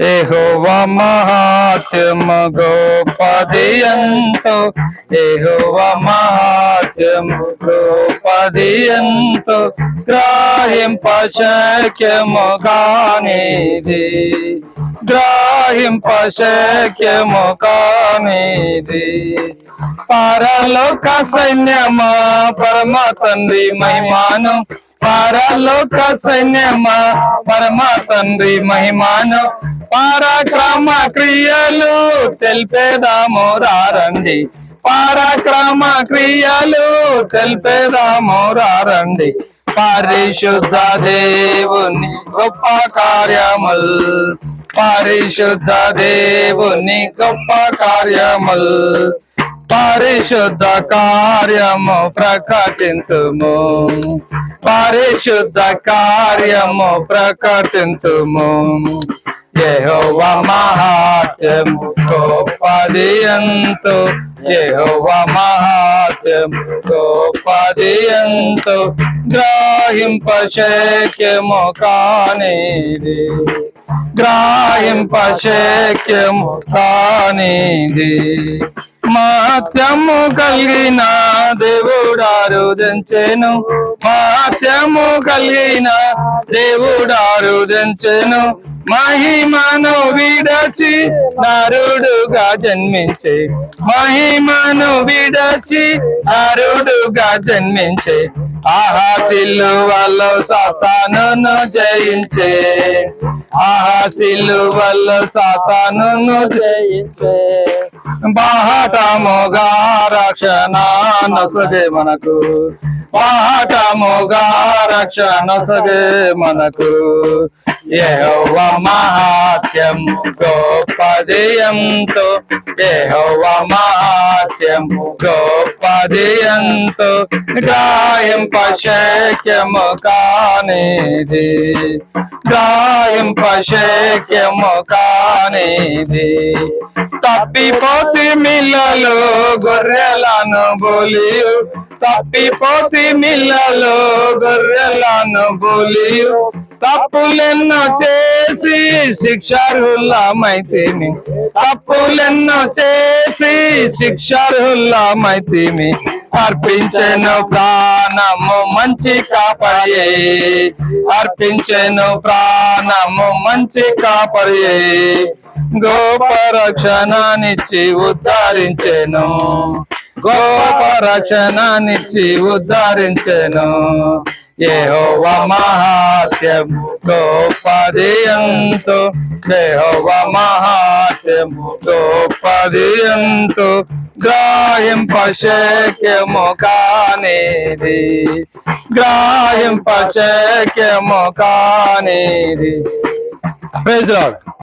ఏహోవ మహాత్మ గోపది ఎంతో మహాత్మ మహాత్యము గోపది ఎంతో గ్రాహింప శక్యము కానిది గ్రాహింప కానిది. పరలోక సైన్యమా పరమ తండ్రి మహిమాను పరలోక సైన్యమా పరమ తండ్రి మహిమాను పరాక్రమ క్రియలు తెలిపేదాము రారండి. పరాక్రమ క్రియలు తెలిపేదాము రారండి. పరిశుద్ధ దేవుని గొప్ప కార్యముల్ పరిశుద్ధ దేవుని గొప్ప కార్యముల్. పరిశుద్ధ కార్యము ప్రకటింతుము. పరిశుద్ధ కార్యము ప్రకటింతుము. యహోవ మహాత్యము గోపది యహోవ మహాత్యము గోపది ఎంతో గ్రాహింప శక్యము కానిది గ్రాహింప శక్యము కానిది మహత్యము కలిగిన దేవుడారు దంచెను మహత్యము కలిగిన దేవుడారు దంచెను మహిమను విడచి నరుడుగా జన్మించే. మహిమను విడచి నరుడుగా జన్మించే. ఆహా సిల్లువలో సాతానును జయించే ఆహా సిల్లువలో సాతానును జయించే. బాహటముగా రక్షణ నొసగే మనకు బాహటముగా రక్షణ సగే మనకు. యెహోవ మహాత్యం గోపదయంతో యెహోవ మహాత్యం గోప గాయంప గాయింపశక్యము కానిది గాయింపశక్యము కానిది తప్పిపోతి మిల్లలో గొర్రెలను బోలియు. తప్పిపోతి మిల్లలో గొర్రెలను బోలియు. తప్పులెన్నో చేసి శిక్షార్హులమైతిని తప్పులెన్నో చేసి శిక్షార్హులమైతిని అర్పించెను ప్రాణము మంచి కాపరియే. అర్పించెను ప్రాణము మంచి కాపరియే. గోప రక్షణనిచ్చి ఉద్ధరించెను. గోప రక్షణనిచ్చి ఉద్ధరించెను. యెహోవ మహాత్యం గోపది ఎంతో యెహోవ మహాత్యం గోపది ఎంతో గ్రాహింప శక్యము కానిది. గ్రాహింప శక్యము కానిది ప్రైజ్